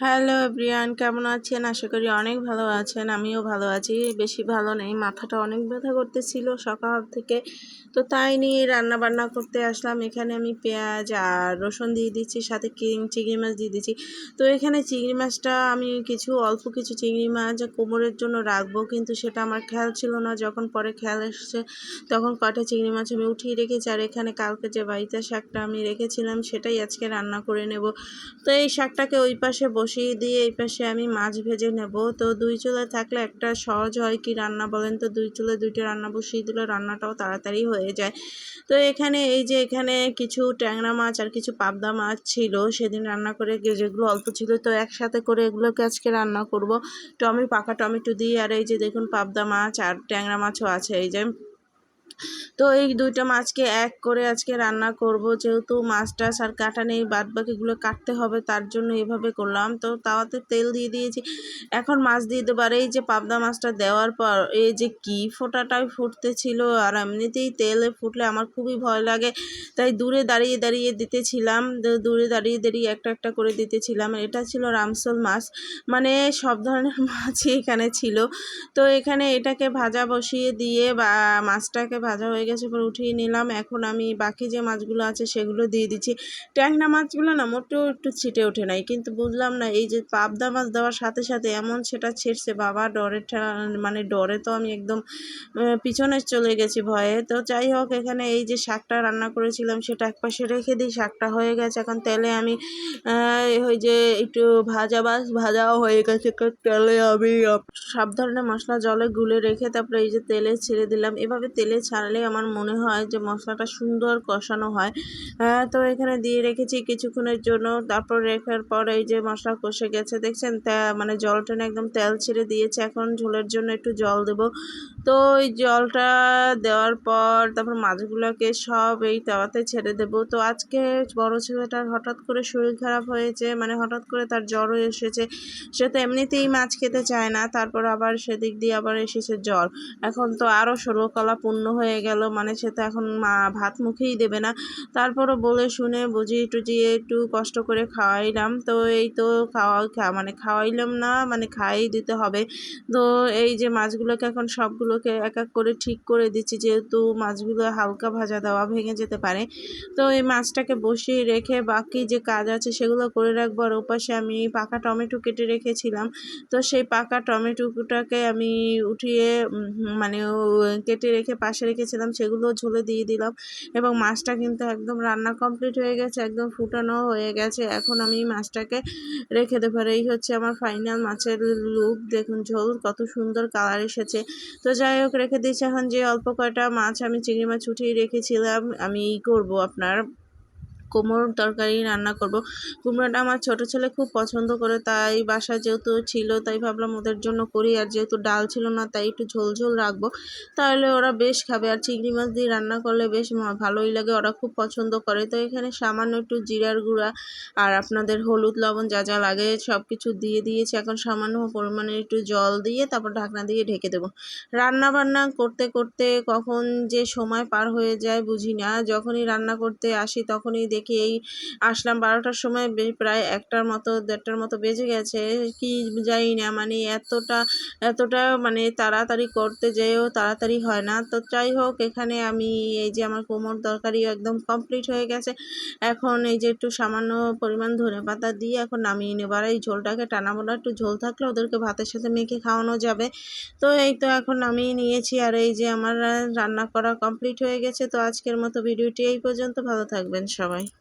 Hello everyone, কেমন আছেন? আশা করি অনেক ভালো আছেন, আমিও ভালো আছি। বেশি ভালো নেই, মাথাটা অনেক ব্যথা করতেছিল সকাল থেকে। তো তাই নিয়ে রান্না বান্না করতে আসলাম। এখানে আমি পেঁয়াজ আর রসুন দিয়ে দিচ্ছি, সাথে চিংড়ি মাছ দিয়ে দিচ্ছি। তো এখানে চিংড়ি মাছটা আমি কিছু, অল্প কিছু চিংড়ি মাছ কোমরের জন্য রাখব, কিন্তু সেটা আমার খেয়াল ছিল না। যখন পরে খেয়াল এসেছে, তখন কটা চিংড়ি মাছ আমি উঠিয়ে রেখেছি, আর এখানে কালকে যে বাড়িতে শাকটা আমি রেখেছিলাম, সেটাই আজকে রান্না করে নেব। তো এই শাকটাকে ওই পাশে বসিয়ে দিয়ে এই পাশে আমি মাছ ভেজে নেব। তো দুই চুলা থাকলে একটা সহজ হয় কি রান্না বলেন তো? দুই চুলে দুইটা রান্না বসিয়ে দিলে রান্নাটাও তাড়াতাড়ি হয়ে যায়। তো এখানে এই যে এখানে কিছু ট্যাংরা মাছ আর কিছু পাবদা মাছ ছিল, সেদিন রান্না করে যেগুলো অল্প ছিল, তো একসাথে করে এগুলোকে আজকে রান্না করব। টমেটো পাকা টমেটো দিয়ে আর এই যে দেখুন পাবদা মাছ আর ট্যাংরা মাছও আছে এই যে। তো এই দুইটা মাছকে এক করে আজকে রান্না করব। যেহেতু মাছ টাছ আর কাটা নেই বাদ বাকিগুলো কাটতে হবে, তার জন্য এভাবে করলাম। তো তাওয়াতে তেল দিয়ে দিয়েছি। এখন মাছ দিয়ে দেবো আর এই যে পাবদা মাছটা দেওয়ার পর, এই যে কি ফোটাটাই ফুটতেছিল, আর এমনিতেই তেলে ফুটলে আমার খুবই ভয় লাগে। তাই দূরে দাঁড়িয়ে দাঁড়িয়ে দিতেছিলাম দূরে দাঁড়িয়ে দাঁড়িয়ে একটা একটা করে দিতেছিলাম। এটা ছিল রামসল মাছ মানে সব ধরনের মাছই এখানে ছিল। তো এখানে এটাকে ভাজা বসিয়ে দিয়ে বা মাছটাকে ভাজা হয়ে গেছে পরে উঠিয়ে নিলাম। এখন আমি বাকি যে মাছগুলো আছে সেগুলো দিয়ে দিচ্ছি। ট্যাংরা মাছগুলো না মোটেও একটু ছিটে ওঠে নাই, কিন্তু বুঝলাম না এই যে পাবদা মাছ দেওয়ার সাথে সাথে এমন সেটা ছিটছে, বাবা ডরে মানে ডরে তো আমি একদম পিছনে চলে গেছি ভয়ে। তো যাই হোক, এখানে এই যে শাকটা রান্না করেছিলাম সেটা একপাশে রেখে দিই, শাকটা হয়ে গেছে। এখন তেলে আমি ওই যে একটু ভাজা বাস ভাজাও হয়ে গেছে। তেলে আমি সব ধরনের মশলা জলে গুলে রেখে তারপরে এই যে তেলে ছেড়ে দিলাম। এভাবে তেলে ছাড়লে আমার মনে হয় যে মশলাটা সুন্দর কষানো হয়। তো এখানে দিয়ে রেখেছি কিছুক্ষণের জন্য। তারপর রেখার পর এই যে মশলা কষে গেছে, দেখছেন? মানে জল টেনে একদম তেল ছেড়ে দিয়েছে। এখন ঝোলের জন্য একটু জল দেব। তো এই জলটা দেওয়ার পর তারপর মাছগুলোকে সব এই তাওয়াতে ছেড়ে দেব। তো আজকে বড় ছেলেটার হঠাৎ করে শরীর খারাপ হয়েছে মানে হঠাৎ করে তার জ্বরও এসেছে। সে তো এমনিতেই মাছ খেতে চায় না। তারপর আবার সেদিক দিয়ে আবার এসেছে জ্বর। এখন তো আরও সর্বকলা পূর্ণ হয়ে গেল। মানে সে তো এখন মা ভাত মুখেই দেবে না। তারপরও বলে শুনে বুঝিয়ে টুজিয়ে একটু কষ্ট করে খাওয়াইলাম। তো এই তো খাওয়া মানে খাওয়াইলাম না মানে খাইয়ে দিতে হবে। তো এই যে মাছগুলোকে এখন সবগুলোকে এক এক করে ঠিক করে দিচ্ছি, যেহেতু মাছগুলো হালকা ভাজা দেওয়া ভেঙে যেতে পারে। তো এই মাছটাকে বসিয়ে রেখে বাকি যে কাজ আছে সেগুলো করে রাখব। আর ওপাশে আমি পাকা টমেটো কেটে রেখেছিলাম। তো সেই পাকা টমেটোটাকে আমি উঠিয়ে মানে কেটে রেখে পাশে রেখেছিলাম, সেগুলো ঝোলে দিয়ে দিলাম এবং মাছটা কিন্তু একদম রান্না কমপ্লিট হয়ে গেছে, একদম ফুটানো হয়ে গেছে। এখন আমি মাছটাকে রেখে দেবো আর এই হচ্ছে আমার ফাইনাল মাছের লুক দেখুন ঝোল কত সুন্দর কালার এসেছে। তো যাই হোক, রেখে দিয়েছি। এখন যে অল্প কয়টা মাছ আমি চিংড়ি মাছ উঠিয়ে রেখেছিলাম, আমি করব আপনার কুমড়োর তরকারি রান্না করব। কুমড়োটা আমার ছোটো ছেলে খুব পছন্দ করে, তাই বাসা যেহেতু ছিল, তাই ভাবলাম ওদের জন্য করি। আর যেহেতু ডাল ছিল না, তাই একটু ঝোল ঝোল রাখব। তাহলে ওরা বেশ খাবে। আর চিংড়ি মাছ দিয়ে রান্না করলে বেশ ভালোই লাগে। ওরা খুব পছন্দ করে। তো এখানে সামান্য একটু জিরার গুঁড়া আর আপনাদের হলুদ লবণ যা যা লাগে সব কিছু দিয়ে দিয়েছি। এখন সামান্য পরিমাণে একটু জল দিয়ে তারপর ঢাকনা দিয়ে ঢেকে দেবো। রান্না বান্না করতে করতে কখন যে সময় পার হয়ে যায় বুঝি না যখনই রান্না করতে আসি তখনই দেখি দেখি এই আসলাম বারোটার সময় প্রায় একটার মতো, দেড়টার মতো বেজে গেছে। কি জানি না মানে এতটা এতটা মানে তাড়াতাড়ি করতে যেয়েও তাড়াতাড়ি হয় না। তো যাই হোক, এখানে আমি এই যে আমার কোমর তরকারিও একদম কমপ্লিট হয়ে গেছে। এখন এই যে একটু সামান্য পরিমাণ ধনে পাতা দিয়ে এখন নামিয়ে নেব। আর এই ঝোলটাকে টানাবো না, একটু ঝোল থাকলে ওদেরকে ভাতের সাথে মেখে খাওয়ানো যাবে। তো এই তো এখন নামিয়ে নিয়েছি, আর এই যে আমার রান্না করা কমপ্লিট হয়ে গেছে। তো আজকের মতো ভিডিওটি এই পর্যন্ত। ভালো থাকবেন সবাই।